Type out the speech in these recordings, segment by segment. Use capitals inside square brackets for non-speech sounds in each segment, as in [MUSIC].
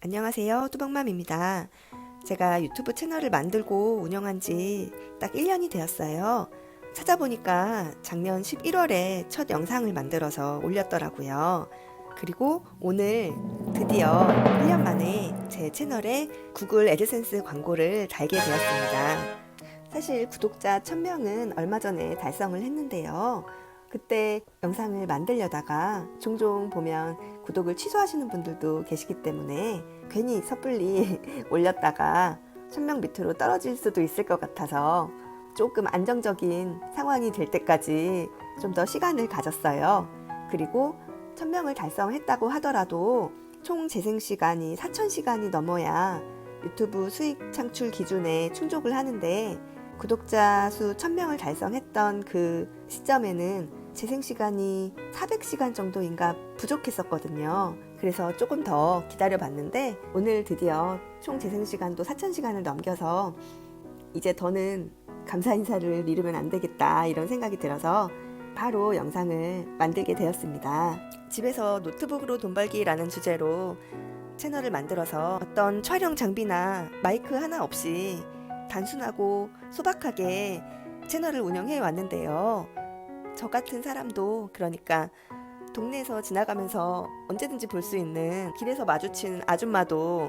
안녕하세요. 뚜벅맘입니다. 제가 유튜브 채널을 만들고 운영한 지 딱 1년이 되었어요. 찾아보니까 작년 11월에 첫 영상을 만들어서 올렸더라고요. 그리고 오늘 드디어 1년 만에 제 채널에 구글 애드센스 광고를 달게 되었습니다. 사실 구독자 1000명은 얼마 전에 달성을 했는데요. 그때 영상을 만들려다가 종종 보면 구독을 취소하시는 분들도 계시기 때문에 괜히 섣불리 [LAUGHS] 올렸다가 1000명 밑으로 떨어질 수도 있을 것 같아서 조금 안정적인 상황이 될 때까지 좀 더 시간을 가졌어요. 그리고 1000명을 달성했다고 하더라도 총 재생 시간이 4000시간이 넘어야 유튜브 수익 창출 기준에 충족을 하는데 구독자 수 1000명을 달성했던 그 시점에는 재생 시간이 400시간 정도인가 부족했었거든요. 그래서 조금 더 기다려 봤는데 오늘 드디어 총 재생 시간도 4000시간을 넘겨서 이제 더는 감사 인사를 미루면 안 되겠다 이런 생각이 들어서 바로 영상을 만들게 되었습니다. 집에서 노트북으로 돈 벌기라는 주제로 채널을 만들어서 어떤 촬영 장비나 마이크 하나 없이 단순하고 소박하게 채널을 운영해 왔는데요. 저 같은 사람도 그러니까 동네에서 지나가면서 언제든지 볼 수 있는 길에서 마주치는 아줌마도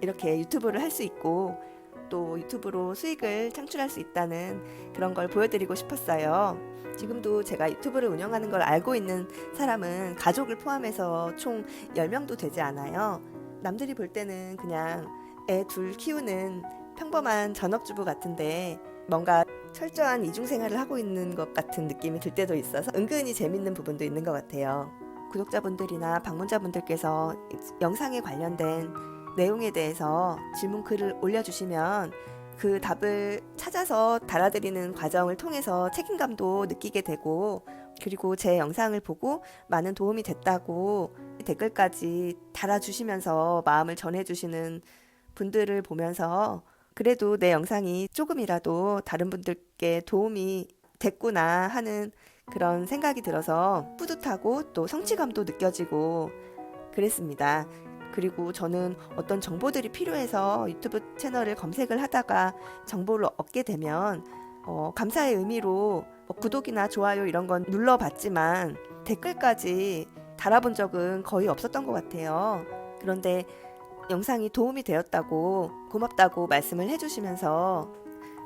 이렇게 유튜브를 할 수 있고 또 유튜브로 수익을 창출할 수 있다는 그런 걸 보여드리고 싶었어요. 지금도 제가 유튜브를 운영하는 걸 알고 있는 사람은 가족을 포함해서 총 10명도 되지 않아요. 남들이 볼 때는 그냥 애 둘 키우는 평범한 전업주부 같은데 뭔가 철저한 이중 생활을 하고 있는 것 같은 느낌이 들 때도 있어서 은근히 재밌는 부분도 있는 것 같아요. 구독자분들이나 방문자분들께서 영상에 관련된 내용에 대해서 질문 글을 올려주시면 그 답을 찾아서 달아드리는 과정을 통해서 책임감도 느끼게 되고 그리고 제 영상을 보고 많은 도움이 됐다고 댓글까지 달아주시면서 마음을 전해주시는 분들을 보면서 그래도 내 영상이 조금이라도 다른 분들께 도움이 됐구나 하는 그런 생각이 들어서 뿌듯하고 또 성취감도 느껴지고 그랬습니다. 그리고 저는 어떤 정보들이 필요해서 유튜브 채널을 검색을 하다가 정보를 얻게 되면 어, 감사의 의미로 뭐 구독이나 좋아요 이런 건 눌러봤지만 댓글까지 달아본 적은 거의 없었던 것 같아요. 그런데 영상이 도움이 되었다고 고맙다고 말씀을 해주시면서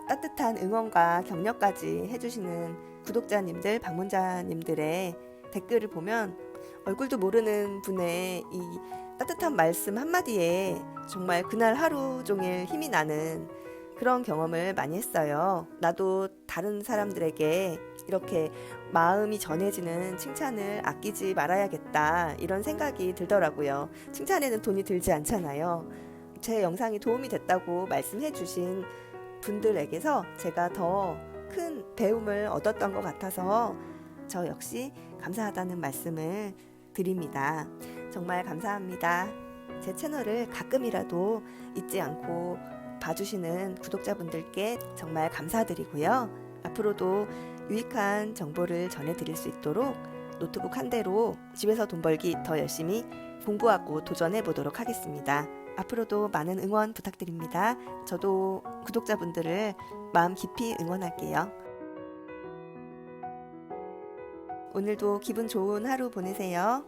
따뜻한 응원과 격려까지 해주시는 구독자님들, 방문자님들의 댓글을 보면 얼굴도 모르는 분의 이 따뜻한 말씀 한마디에 정말 그날 하루 종일 힘이 나는 그런 경험을 많이 했어요. 나도 다른 사람들에게 이렇게 마음이 전해지는 칭찬을 아끼지 말아야겠다 이런 생각이 들더라고요. 칭찬에는 돈이 들지 않잖아요. 제 영상이 도움이 됐다고 말씀해 주신 분들에게서 제가 더 큰 배움을 얻었던 것 같아서 저 역시 감사하다는 말씀을 드립니다. 정말 감사합니다. 제 채널을 가끔이라도 잊지 않고 봐주시는 구독자분들께 정말 감사드리고요. 앞으로도 유익한 정보를 전해드릴 수 있도록 노트북 한 대로 집에서 돈 벌기 더 열심히 공부하고 도전해 보도록 하겠습니다. 앞으로도 많은 응원 부탁드립니다. 저도 구독자분들을 마음 깊이 응원할게요. 오늘도 기분 좋은 하루 보내세요.